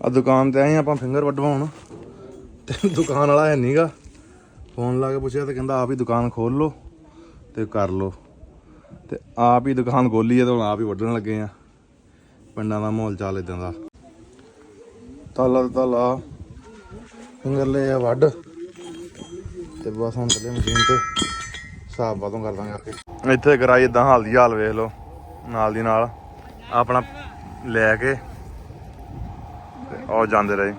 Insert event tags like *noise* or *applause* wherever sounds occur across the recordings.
ਆ ਦੁਕਾਨ ਤੇ ਆਏ ਆਪਾਂ ਫਿੰਗਰ ਵੱਢਵਾਉਣ। ਤੇ ਦੁਕਾਨ ਵਾਲਾ ਹੈ ਨਹੀਂਗਾ ਫੋਨ ਲਾ ਕੇ ਪੁੱਛਿਆ ਤੇ ਕਹਿੰਦਾ, ਆਪ ਹੀ ਦੁਕਾਨ ਖੋਲ ਲਓ ਤੇ ਕਰ ਲਓ। ਤੇ ਆਪ ਹੀ ਦੁਕਾਨ ਖੋਲੀ ਹੈ ਤੇ ਹੁਣ ਆਪ ਹੀ ਵੱਢਣ ਲੱਗੇ ਆ। ਪਿੰਡਾਂ ਦਾ ਮਾਹੌਲ ਚਾਲ ਇਦਾਂ ਦਾ। ਤਾਲਾ ਤੇ ਤਾਲਾ ਫਿੰਗਰ ਲੈ ਆ ਵੱਢ। ਤੇ ਬਸ ਹੁਣ ਚੱਲੇ ਮਸ਼ੀਨ ਤੇ। ਹਿਸਾਬ ਬਾਦੋਂ ਕਰ ਦਾਂਗੇ ਆਪੇ। ਇੱਥੇ ਕਰਾਈ ਇਦਾਂ ਹਾਲ ਦੀ ਹਾਲ ਵੇਖ ਲਓ, ਨਾਲ ਦੀ ਨਾਲ। ਆਪਣਾ ਲੈ ਕੇ ਉਹ ਜਾਂਦੇ ਰਹੇ।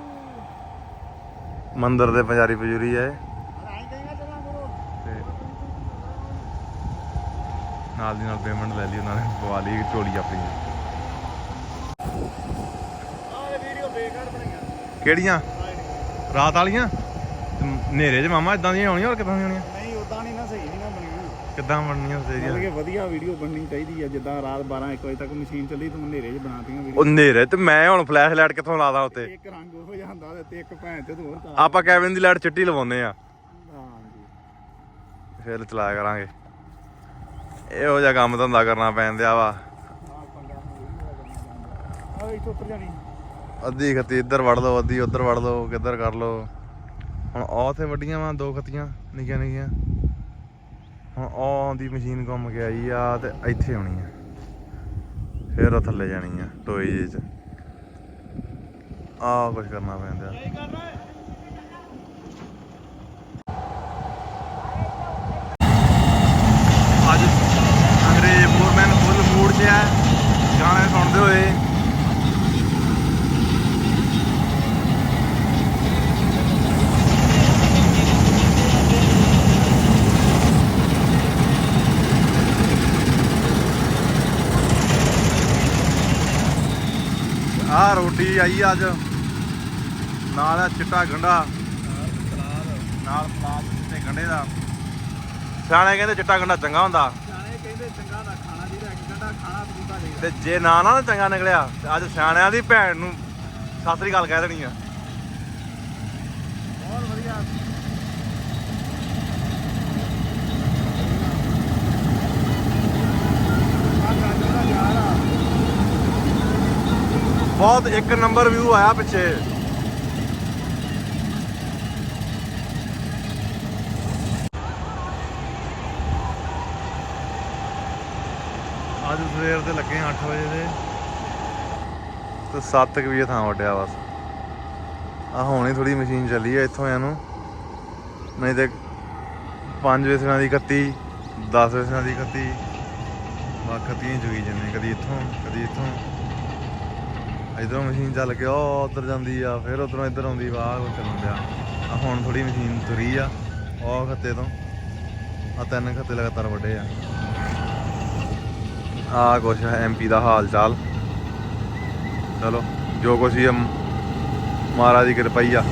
ਮੰਦਿਰ ਦੇ ਪੁਜਾਰੀ ਪਜੂਰੀ ਐ ਨਾਲ ਦੀ ਨਾਲ ਪੇਮੈਂਟ ਲੈ ਲਈ ਉਹਨਾਂ ਨੇ, ਪਵਾ ਲਈ ਝੋਲੀ ਆਪਣੀ। ਕਿਹੜੀਆਂ? ਰਾਤ ਵਾਲੀਆਂ? ਹਨੇਰੇ 'ਚ ਮਾਮਾ ਇਦਾਂ ਦੀਆਂ ਆਉਣੀਆਂ ਹੋਰ ਕਿਦਾਂ ਦੀਆਂ ਆਉਣੀਆਂ? ਨਹੀਂ ਉਦਾਂ ਨਹੀਂ ਨਾ, ਸਹੀ ਨਹੀਂ ਨਾ ਬਣੀਆਂ। ਕਿੱਦਾਂ ਬਣਨੀਆਂ ਮਤਲਬ ਤੇਰੀਆਂ ਕਿ ਵਧੀਆ ਵੀਡੀਓ ਬਣਨੀ ਚਾਹੀਦੀ ਹੈ ਜਿੱਦਾਂ ਰਾਤ 12 1 ਵਜੇ ਤੱਕ ਮਸ਼ੀਨ ਚੱਲੀ ਤੂੰ ਹਨੇਰੇ 'ਚ ਬਣਾਤੀਆਂ ਉਹ ਵੀਡੀਓ ਹਨੇਰੇ ਤੇ ਮੈਂ ਹੁਣ ਫਲੈਸ਼ ਲਾਈਟ ਕਿੱਥੋਂ ਲਾਦਾ ਉੱਤੇ? ਇੱਕ ਰੰਗ ਹੋ ਜਾਂਦਾ ਤੇ ਇੱਕ ਭੈਣ ਤੇ ਤੂੰ ਹੋਰ ਤਾਂ ਆਪਾਂ ਕੈਬਿਨ ਦੀ ਲਾਈਟ ਚਿੱਟੀ ਲਵਾਉਨੇ ਆ। ਹਾਂਜੀ। ਫਿਰ ਚਲਾਇਆ ਕਰਾਂਗੇ। ਇਹੋ ਜਿਹਾ ਕੰਮ ਧੰਦਾ ਕਰਨਾ ਪੈਂਦਿਆ ਵਾ। ਆਹ ਪੰਗਾ ਆ ਇੱਥੇ ਉੱਤਰ ਜਾਣੀ। ਅੱਧੀ ਖੱਤੀ ਇੱਧਰ ਵੜ ਲਓ ਅੱਧੀ ਉੱਧਰ ਵੜ ਲਓ ਕਿੱਧਰ ਕਰ ਲਓ। ਹੁਣ ਉਹ ਤੇ ਵੱਡੀਆਂ ਵਾ ਦੋ ਖੱਤੀਆਂ ਨਿੱਕੀਆਂ ਨਿੱਕੀਆਂ ਹੁਣ ਉਹ ਦੀ ਮਸ਼ੀਨ ਘੁੰਮ ਕੇ ਆਈ ਆ ਤੇ ਇੱਥੇ ਆਉਣੀ ਆ। ਫਿਰ ਥੱਲੇ ਜਾਣੀ ਆ, ਟੋਏ ਜਿਹੇ ਚ। ਆ ਕੁਝ ਕਰਨਾ ਪੈਂਦਾ ਅੱਜ ਅੰਗਰੇਜ਼ ਫੋਰਮੈਨ ਫੁੱਲ ਮੂਡ 'ਚ ਹੈ ਗਾਣੇ ਸੁਣਦੇ ਹੋਏ ਆ ਰੋਟੀ ਆਈ ਅੱਜ। ਨਾਲ ਆ ਚਿੱਟਾ ਗੰਡਾ। ਨਾਲ ਸਲਾਦ ਤੇ ਗੰਡੇ ਦਾ। ਸਿਆਣੇ ਕਹਿੰਦੇ ਚਿੱਟਾ ਗੰਡਾ ਚੰਗਾ ਹੁੰਦਾ। ਜਾਣੇ ਕਹਿੰਦੇ ਚੰਗਾ ਦਾ ਖਾਣਾ ਜਿਹੜਾ ਇੱਕ ਗੰਡਾ ਖਾਣਾ ਤਰੀਕਾ ਚਾਹੀਦਾ ਤੇ ਜੇ ਨਾ ਨਾ ਚੰਗਾ ਨਿਕਲਿਆ ਤੇ ਅੱਜ ਸਿਆਣਿਆਂ ਦੀ ਭੈਣ ਨੂੰ ਸਤਿ ਸ੍ਰੀ ਅਕਾਲ ਕਹਿ ਦੇਣੀ ਆ ਬਹੁਤ ਵਧੀਆ ਆਹ ਗਾਜਰ ਦਾ ਯਾਰ ਆ ਬਹੁਤ ਇੱਕ ਨੰਬਰ ਵਿਊ ਆਇਆ ਪਿੱਛੇ। ਅੱਜ ਸਵੇਰ ਦੇ ਲੱਗੇ 8 ਵਜੇ ਦੇ। ਤੇ 7 ਵਜੇ ਥਾਂ ਵੱਡਿਆ ਬਸ। ਆ ਹੁਣੇ ਥੋੜੀ ਮਸ਼ੀਨ ਚੱਲੀ ਆ ਇੱਥੋਂ ਇਹਨੂੰ। ਨਹੀਂ ਤੇ 5 ਵਜੇ ਦੀ 31 10 ਵਜੇ ਦੀ 31 ਵਕਤੀਆਂ ਜੁਗੀ ਜੰਨੇ ਕਦੀ ਇੱਥੋਂ ਕਦੀ ਇੱਥੋਂ। ਇਧਰੋਂ ਮਸ਼ੀਨ ਚੱਲ ਕੇ ਉਹ ਉਧਰ ਜਾਂਦੀ ਆ ਫਿਰ ਉਧਰੋਂ ਇੱਧਰ ਆਉਂਦੀ ਵਾਹ ਉਹ ਚੱਲਣ ਡਿਆ। ਆ ਹੁਣ ਥੋੜੀ ਮਸ਼ੀਨ ਤੁਰੀ ਆ ਉਹ ਖੱਤੇ ਤੋਂ। ਆ ਤਿੰਨ ਖੱਤੇ ਲਗਾਤਾਰ ਵੱਡੇ ਆ। ਆ ਕੁਛ ਹੈ ਐਮਪੀ ਦਾ ਹਾਲ ਚਾਲ। ਚਲੋ ਜੋ ਕੁਛ ਹੀ ਆ, ਮਹਾਰਾਜ ਦੀ ਕਿਰਪਾ ਹੀ ਆ।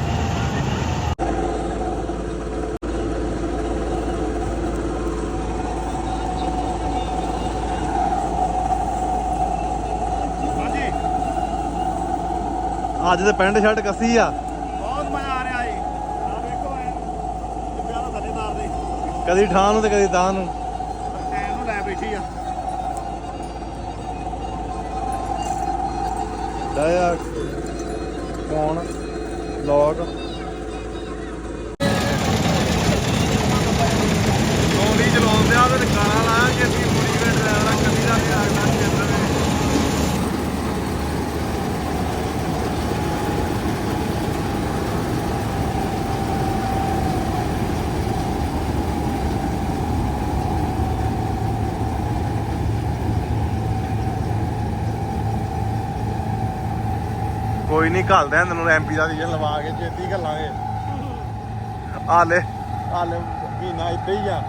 ਅੱਜ ਤੇ ਪੈਂਟ ਸ਼ਰਟ ਕੱਸੀ ਆ। ਬਹੁਤ ਮਜ਼ਾ ਆ ਰਿਹਾ ਏ ਆ ਵੇਖੋ ਐ। ਦਾ ਥੱਲੇ ਤਾਰ ਦੇ। ਕਦੀ ਠਾਂ ਨੂੰ ਤੇ ਕਦੀ ਤਾਂ ਨੂੰ। ਐਨ ਨੂੰ ਲੈ ਬੈਠੀ ਆ। ਡਾਇਆ ਕੌਣ ਲੌਗ ਗੋਲੀ ਚਲਾਉਂਦੇ ਆ ਤੇ ਗਾਣਾ ਲਾਇਆ ਕਿ ਅਸੀਂ ਪੂਰੀ ਵੇ ਡਰਾਈਵਰ ਕਦੀ ਦਾ ਧਿਆਨ ਨਾਲ ਕੇਂਦਰ ਨੇ ਕੋਈ ਨਹੀਂ ਘੱਲਦੇ ਆ ਤੈਨੂੰ ਐਮਪੀ ਦਾ ਸੀਜ਼ਨ ਲਵਾ ਕੇ ਛੇਤੀ ਘੱਲਾਂਗੇ। ਹਾਲੇ ਹਾਲੇ ਮਹੀਨਾ ਇੱਥੇ ਹੀ ਆ।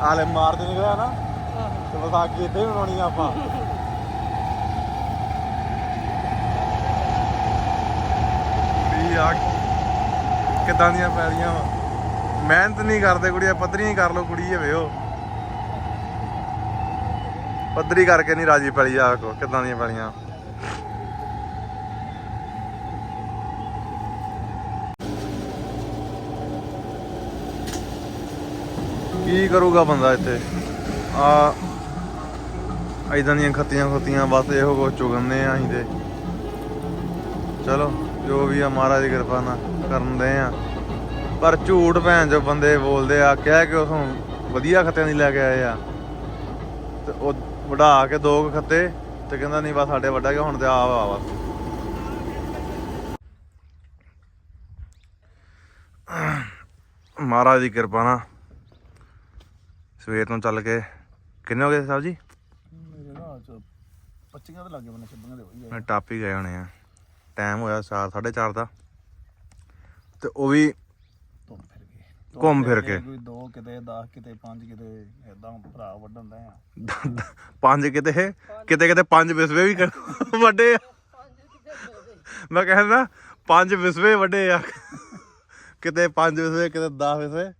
ਹਾਲੇ ਮਾਰਚ ਨਿਕਲਿਆ ਨਾ ਤੇ ਵਿਸਾਖੀ ਇੱਥੇ ਹੀ ਮਨਾਉਣੀ ਆ ਆਪਾਂ। ਵੀ ਆ ਕਿੱਦਾਂ ਦੀਆਂ ਪੈਲੀਆਂ ਵਾ। ਮਿਹਨਤ ਨਹੀਂ ਕਰਦੇ ਕੁੜੀਆਂ ਪੱਧਰੀਆਂ ਹੀ ਕਰ ਲੋ ਕੁੜੀ ਇਹ ਵੇਓ ਪੱਧਰੀ ਕਰਕੇ ਨਹੀਂ ਰਾਜੀ ਪੈਲੀ ਆ ਕੋ ਕਿੱਦਾਂ ਦੀਆਂ ਪੈਲੀਆਂ। ਕੀ ਕਰੂਗਾ ਬੰਦਾ ਇੱਥੇ? ਆ ਇਦਾਂ ਦੀਆਂ ਖੱਤੀਆਂ ਖੱਤੀਆਂ, ਬਸ ਇਹੋ ਕੁਝ ਚੁਗੰਦੇ ਆ ਅਸੀਂ ਤੇ। ਚਲੋ, ਜੋ ਵੀ ਆ, ਮਹਾਰਾਜ ਦੀ ਕਿਰਪਾ ਨਾਲ ਕਰਨ ਦੇ ਆ। ਪਰ ਝੂਠ ਭੈਣ ਜੋ ਬੰਦੇ ਬੋਲਦੇ ਆ, ਕਹਿ ਕੇ ਉਥੋਂ ਵਧੀਆ ਖੱਤਿਆਂ ਦੀ ਲੈ ਕੇ ਆਏ ਆ। ਤੇ ਉਹ ਵਢਾ ਕੇ ਦੋ ਖੱਤੇ ਤੇ ਕਹਿੰਦਾ ਨਹੀਂ, ਬਸ ਸਾਡੇ ਵੱਡਾ ਗਿਆ, ਹੁਣ ਤੇ ਆ ਵਾ ਬਸ। ਮਹਾਰਾਜ ਦੀ ਕਿਰਪਾ ਨਾਲ ਸਵੇਰ ਨੂੰ ਚੱਲ ਕੇ ਕਿੰਨੇ ਹੋ ਗਏ ਸਾਹਿਬ ਜੀ? ਮੇਰੇ ਨਾਲ ਚ 25 ਦੇ ਲੱਗੇ ਬੰਨੇ 26 ਦੇ ਹੋਈ ਮੈਂ ਟੱਪ ਹੀ ਗਏ ਹੋਣੇ ਆ। ਟਾਈਮ ਹੋਇਆ 4 4:30 ਦਾ। ਤੇ ਉਹ ਵੀ ਫਿਰ ਘੁੰਮ ਫਿਰ ਕੇ। ਕੋਈ ਦੋ ਕਿਤੇ 10 ਕਿਤੇ 5 ਕਿਤੇ ਇਦਾਂ ਭਰਾ ਵੱਢਣ ਦੇ ਆ। ਪੰਜ ਕਿਤੇ ਕਿਤੇ ਕਿਤੇ ਪੰਜ ਵਿਸਵੇ ਵੀ ਵੱਡੇ ਆ। ਮੈਂ ਕਹਿੰਦਾ ਪੰਜ ਵਿਸਵੇ ਵੱਡੇ ਆ। ਕਿਤੇ ਪੰਜ ਵਿਸਵੇ ਕਿਤੇ 10 ਵਿਸਵੇ।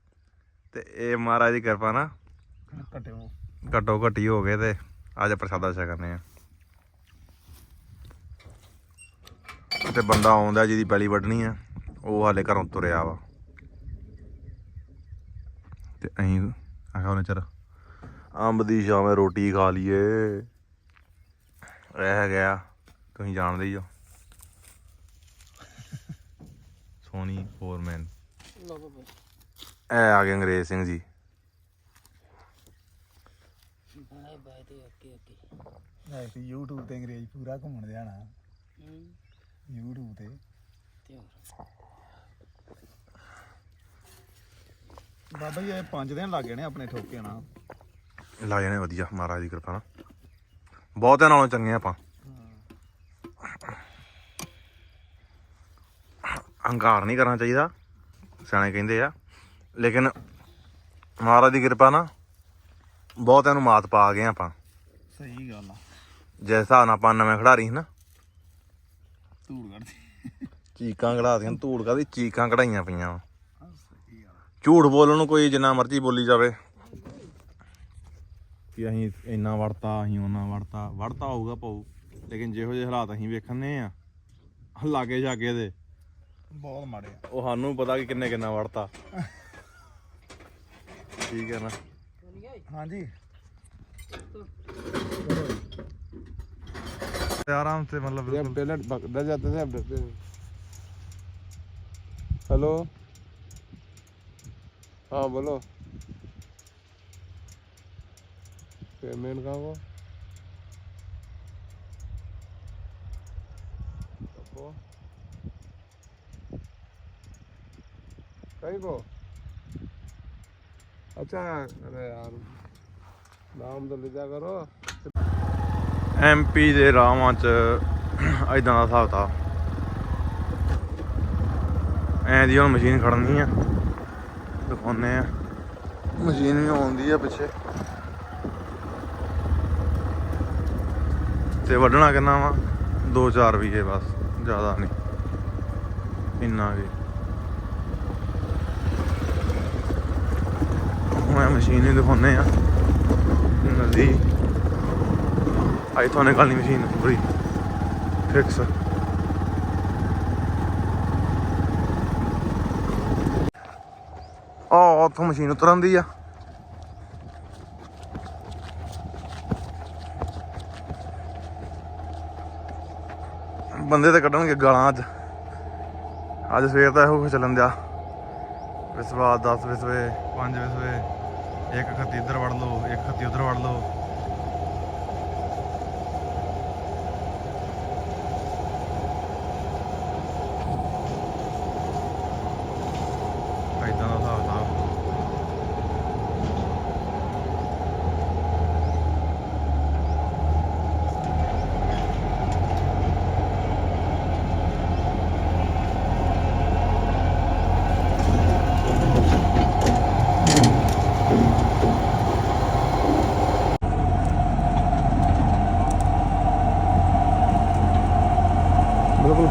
ਤੇ ਇਹ ਮਹਾਰਾਜ ਦੀ ਕਿਰਪਾ ਨਾਲ ਘਟਿਓ। ਘੱਟੋ ਘੱਟੀ ਹੋ ਗਏ ਤੇ ਅੱਜ ਪ੍ਰਸ਼ਾਦਾ ਛਕਣੇ ਆ ਤੇ ਬੰਦਾ ਆਉਂਦਾ ਜਿਹਦੀ ਪੈਲੀ ਵੱਢਣੀ ਆ ਉਹ ਹਾਲੇ ਘਰੋਂ ਤੁਰਿਆ ਵਾ। ਤੇ ਅਸੀਂ ਆਖਿਆ ਉਹਨੇ ਚਰ ਅੰਬ ਦੀ ਸ਼ਾਮੇ ਰੋਟੀ ਖਾ ਲਈਏ। ਰਹਿ ਗਿਆ ਤੁਸੀਂ ਜਾਣਦੇ ਹੀ ਹੋ। ਸੋਨੀ ਫੋਰਮੈਨ। ਐ ਆ ਗਏ ਅੰਗਰੇਜ਼ ਸਿੰਘ ਜੀ। ਬਾਏ ਬਾਏ ਤੇ ਓਕੇ ਓਕੇ ਮੈਂ ਤੇ YouTube ਤੇ ਅੰਗਰੇਜ਼ ਪੂਰਾ ਘੁੰਮਣ ਜਾਣਾ। ਹੂੰ YouTube ਤੇ। ਤੇ ਹੋਰ ਬਾਬਾ ਜੀ, ਇਹ 5 ਦਿਨ ਲੱਗ ਗਏ ਨੇ ਆਪਣੇ ਠੋਕੇ ਨਾਲ। ਲਾ ਜਾਣੇ, ਵਧੀਆ, ਮਹਾਰਾਜ ਦੀ ਕਿਰਪਾ ਨਾਲ। ਬਹੁਤਿਆਂ ਨਾਲੋਂ ਚੰਗੇ ਆਪਾਂ। ਹੰਕਾਰ ਨਹੀਂ ਕਰਨਾ ਚਾਹੀਦਾ, ਸਿਆਣੇ ਕਹਿੰਦੇ ਆ। ਲੇਕਿਨ ਮਹਾਰਾਜ ਦੀ ਕਿਰਪਾ ਨਾਲ ਬਹੁਤਿਆਂ ਨੂੰ ਮਾਤ ਪਾ ਗਏ ਆਪਾਂ। ਸਹੀ ਗੱਲ ਆ। ਜਿਸ ਹਿਸਾਬ ਨਾਲ ਆਪਾਂ ਨਵੇਂ ਖਿਡਾਰੀ ਸੀ ਨਾ। ਧੂੜ ਕੱਢਦੀ। ਚੀਕਾਂ ਕਢਾਤੀਆਂ ਧੂੜ ਕਾਦੀ ਚੀਕਾਂ ਕਢਾਈਆਂ ਪਈਆਂ ਵਾਂ। ਸਹੀ ਗੱਲ ਝੂਠ ਬੋਲਣ ਨੂੰ ਕੋਈ ਜਿੰਨਾ ਮਰਜ਼ੀ ਬੋਲੀ ਜਾਵੇ। ਕਿ ਅਸੀਂ ਇੰਨਾ ਵੜਤਾ ਅਸੀਂ ਉਹਨਾਂ ਵੜਤਾ ਵੜਤਾ ਹੋਊਗਾ ਪਾਉ ਲੇਕਿਨ ਜਿਹੋ ਜਿਹੇ ਹਾਲਾਤ ਅਸੀਂ ਵੇਖਣੇ ਆ ਲਾਗੇ ਜਾਗੇ ਦੇ ਬਹੁਤ ਮਾੜੇ ਆ। ਉਹ ਸਾਨੂੰ ਪਤਾ ਕਿ ਕਿੰਨੇ ਕਿੰਨਾ ਵੜਤਾ *laughs* ਠੀਕ ਹੈ ਨਾ? ਹਾਂਜੀ ਤੇ ਆਰਾਮ से मतलब बिल्कुल पहले डर जाते थे अब डरते नहीं हेलो हाँ बोलो पेमेंट कहाँ को सबको? कहीं को अच्छा अरे यार नाम तो ले जा करो ਐਮਪੀ ਦੇ ਰਾਵਾਂ 'ਚ ਐਦਾਂ ਦਾ ਹਿਸਾਬ ਤਾ ਐਂ ਦੀ ਹੁਣ ਮਸ਼ੀਨ ਖੜਨੀ ਆ ਦਿਖਾਉਨੇ ਆ ਮਸ਼ੀਨ ਵੀ ਆਉਂਦੀ ਆ ਪਿੱਛੇ ਤੇ ਵੱਢਣਾ ਕਿੰਨਾ ਵਾ 2-4 ਰੁਪਏ ਬਸ ਜ਼ਿਆਦਾ ਨਹੀਂ ਇੰਨਾ ਵੀ ਮੈਂ ਮਸ਼ੀਨ ਹੀ ਦਿਖਾਉਨੇ ਆ। ਨਦੀ। ਆਈ ਤੋਂ ਨਿਕਾਲਣੀ ਮਸ਼ੀਨ ਪੂਰੀ ਫਿਕਸ ਆ। ਉੱਥੋਂ ਮਸ਼ੀਨ ਉਤਰਨ ਦੀ ਆ। ਬੰਦੇ ਤੇ ਕੱਢਣਗੇ ਗਾਲਾਂ ਅੱਜ। ਅੱਜ ਸਵੇਰ ਦਾ ਇਹੋ ਕੁਛ ਚੱਲਣ ਦਿਆ। ਵਿਸਵਾ 10 ਵਿਸਵੇ 5 ਵਿਸਵੇ ਇੱਕ ਖੱਤੀ ਇੱਧਰ ਵੜ ਲਓ ਇੱਕ ਖੱਤੀ ਉੱਧਰ ਵੜ ਲਓ ਇਦਾਂ ਦਾ ਹਿਸਾਬ ਕਿਤਾਬ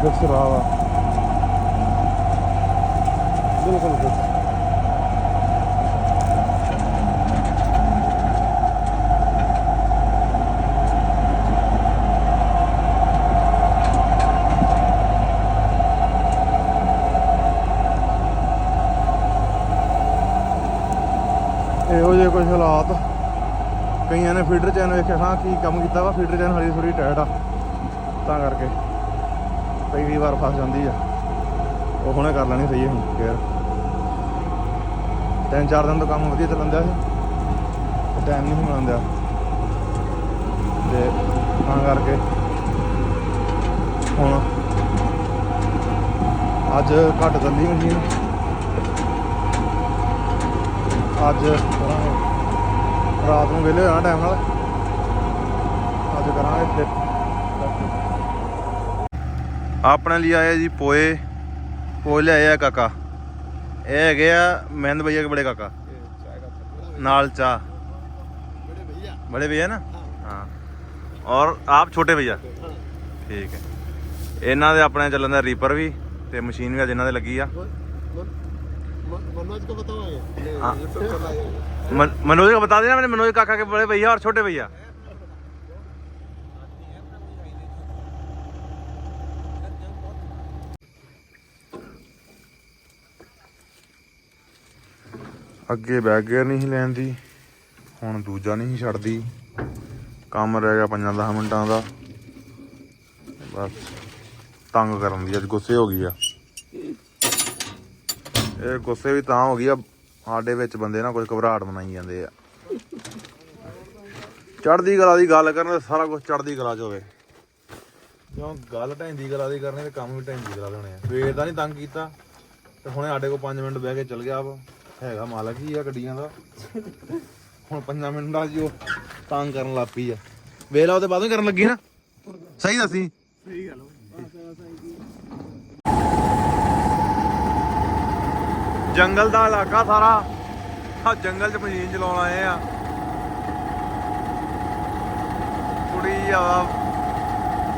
ਫਿਕਸ ਰਹਾ ਬਿਲਕੁਲ ਇਹੋ ਜਿਹੇ ਕੁਝ ਹਾਲਾਤ। ਕਈਆਂ ਨੇ ਫੀਡਰ ਚੈਨ ਵੇਖਿਆ ਹਾਂ, ਕੀ ਕੰਮ ਕੀਤਾ ਵਾ ਫੀਡਰ ਚੈਨ ਹਰੀ ਥੋੜੀ ਟਾਇਟ ਆ। ਤਾਂ ਕਰਕੇ। ਕਈ ਵਾਰ ਫਸ ਜਾਂਦੀ ਆ। ਉਹ ਹੁਣੇ ਕਰ ਲੈਣੀ ਸਹੀ ਹੁਣ, ਫੇਰ। ਤਿੰਨ ਚਾਰ ਦਿਨ ਤੋਂ ਕੰਮ ਵਧੀਆ ਚੱਲਣ ਸੀ। ਟਾਈਮ ਨਹੀਂ ਮਿਲਦਾ ਤੇ ਤਾਂ ਕਰਕੇ ਹੁਣ ਅੱਜ ਘੱਟ ਚੱਲੀ ਮਸ਼ੀਨ। ਅੱਜ ਕਰਾਂਗੇ। ਰਾਤ ਨੂੰ ਵਿਹਲੇ ਹੋਣਾ ਟਾਈਮ ਨਾਲ। ਅੱਜ ਕਰਾਂਗੇ ਆਪਣੇ ਲਈ ਆਏ ਜੀ ਪੋਏ ਪੋਏ ਲਿਆਏ ਆ ਕਾਕਾ ਇਹ ਹੈਗੇ ਆ ਮਹਿੰਦ ਭਈਆ ਕੇ ਬੜੇ ਕਾਕਾ ਨਾਲ ਚਾਹ बड़े भैया ना हाँ और आप ਛੋਟੇ ਭਈਆ ਠੀਕ ਹੈ ਇਹਨਾਂ ਦੇ ਆਪਣੇ ਚੱਲਣ ਦਾ ਰੀਪਰ ਵੀ ਤੇ ਮਸ਼ੀਨ ਵੀ ਅੱਜ ਇਹਨਾਂ ਦੇ ਲੱਗੀ ਆ मनोज को बताओगे हाँ। मन, मनोज का बता देना मैंने मनोज काका के बड़े भैया और छोटे भैया ਅੱਗੇ ਬੈਗ ਗੇਅਰ ਨਹੀਂ ਸੀ ਲੈਣ ਦੀ, ਹੁਣ ਦੂਜਾ ਨਹੀਂ ਛੱਡਦੀ। ਕੰਮ ਰਹਿ ਗਿਆ 5-10 ਮਿੰਟਾਂ ਦਾ। ਬਸ, ਤੰਗ ਕਰਨ ਦੀ ਅੱਜ ਗੁੱਸੇ ਹੋ ਗਈ ਆ। ਇਹ ਗੁੱਸੇ ਵੀ ਤਾਂ ਹੋ ਗਈ ਆ, ਸਾਡੇ ਵਿੱਚ ਬੰਦੇ ਨਾ ਕੁਝ ਘਬਰਾਹਟ ਮਨਾਈ ਜਾਂਦੇ ਆ। ਚੜਦੀ ਕਲਾ ਦੀ ਗੱਲ ਕਰਨ ਸਾਰਾ ਕੁਝ ਚੜਦੀ ਕਲਾ ਚ ਹੋਵੇ। ਕਿਉਂ? ਗੱਲ ਢੈਂਦੀ ਕਲਾ ਦੀ ਕਰਨੀ ਤੇ ਕੰਮ ਵੀ ਢੈਂਦੀ ਕਲਾ ਦੇ ਹੋਣੇ ਆ। ਵੇਰ ਦਾ ਨਹੀਂ ਤੰਗ ਕੀਤਾ, ਤੇ ਹੁਣੇ ਸਾਡੇ ਕੋਲ 5 ਮਿੰਟ ਬਹਿ ਕੇ ਚੱਲ ਗਿਆ ਵਾ। ਹੈਗਾ ਮਾਲਕ ਹੀ ਆ ਗੱਡੀਆਂ ਦਾ। ਹੁਣ 5 ਮਿੰਟਾਂ 'ਚ ਉਹ ਤੰਗ ਕਰਨ ਲੱਗ ਪਈ ਆ। ਵੇਲਾ ਉਹਦੇ ਬਾਅਦੋਂ ਕਰਨ ਲੱਗੀ ਨਾ। ਸਹੀ ਦੱਸੀ। ਸਹੀ ਗੱਲ ਜੰਗਲ ਦਾ ਇਲਾਕਾ ਸਾਰਾ। ਆ ਜੰਗਲ 'ਚ ਮਸ਼ੀਨ ਚਲਾਉਣ ਆਏ ਆ। ਕੁੜੀ ਆ,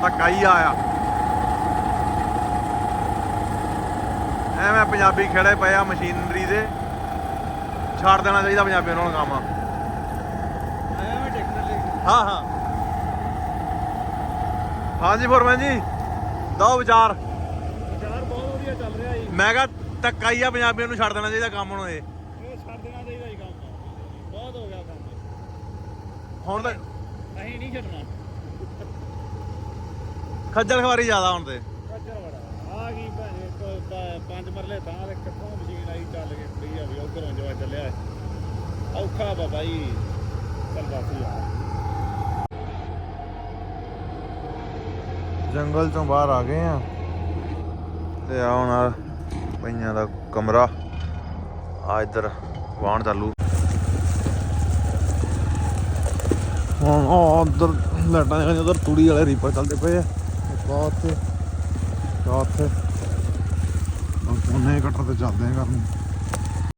ਧੱਕਾ ਹੀ ਆਇਆ। ਐਵੇਂ ਪੰਜਾਬੀ ਖੜੇ ਪਏ ਆ ਮਸ਼ੀਨਰੀ ਦੇ। ਛੱਡ ਦੇਣਾ ਚਾਹੀਦਾ ਪੰਜਾਬੀਆਂ ਨੂੰ ਕੰਮ। ਆਇਆ ਮੈਂ ਟਰੈਕਟਰ ਲੈ ਕੇ ਹਾਂ ਹਾਂ। ਹਾਂਜੀ, ਫੋਰਮੈਨ ਜੀ। ਦੋ ਵਿਚਾਰ। ਵਿਚਾਰ ਬਹੁਤ ਵਧੀਆ ਚੱਲ ਰਿਹਾ ਜੀ ਮੈਂ ਕਿਹਾ ਧੱਕਾ ਹੀ ਆ ਪੰਜਾਬੀਆਂ ਨੂੰ ਛੱਡ ਦੇਣਾ ਚਾਹੀਦਾ ਕੰਮ ਹੁਣ ਇਹ। ਛੱਡ ਦੇਣਾ ਚਾਹੀਦਾ ਜੀ ਕੰਮ ਬਹੁਤ ਹੋ ਗਿਆ ਕੰਮ ਹੁਣ ਤਾਂ ਅਸੀਂ ਨਹੀਂ ਛੱਡਣਾ ਖੱਜਲ ਖਵਾਰੀ ਜ਼ਿਆਦਾ ਹੁਣ ਤੇ। ਕੱਚਰ ਬੜਾ ਆ ਗਈ ਭਾਵੇਂ ਪੰਜ ਮਰਲੇ ਤਾਂ ਤੇ ਕਿੱਥੋਂ ਮਸ਼ੀਨ ਆਈ ਚੱਲ ਕੇ ਕੁੜੀ ਆ ਵੀ ਉਧਰੋਂ ਜਵਾ ਚੱਲਿਆ। ਔਖਾ ਬਾਬਾ ਜੀ ਚੱਲ ਬਸ ਯਾਰ। ਜੰਗਲ ਚੋਂ ਬਾਹਰ ਆ ਗਏ ਆ। ਤੇ ਆ ਹੁਣ ਪਈਆਂ ਦਾ ਕਮਰਾ। ਆ ਇੱਧਰ ਵਾਹਣ ਚਾਲੂ ਹੁਣ ਉਹ ਉਧਰ ਲਾਈਟਾਂ ਜਿਹੜੀਆਂ ਉਧਰ ਤੂੜੀ ਵਾਲੇ ਰੀਪਰ ਚੱਲਦੇ ਪਏ ਆ। ਇੱਕ ਆਹ ਉੱਥੇ ਇੱਕ ਆਹ ਉੱਥੇ ਹੁਣ ਉਹਨੇ ਕਟਰ ਤੇ ਚੱਲਦੇ ਆ ਕਰਨ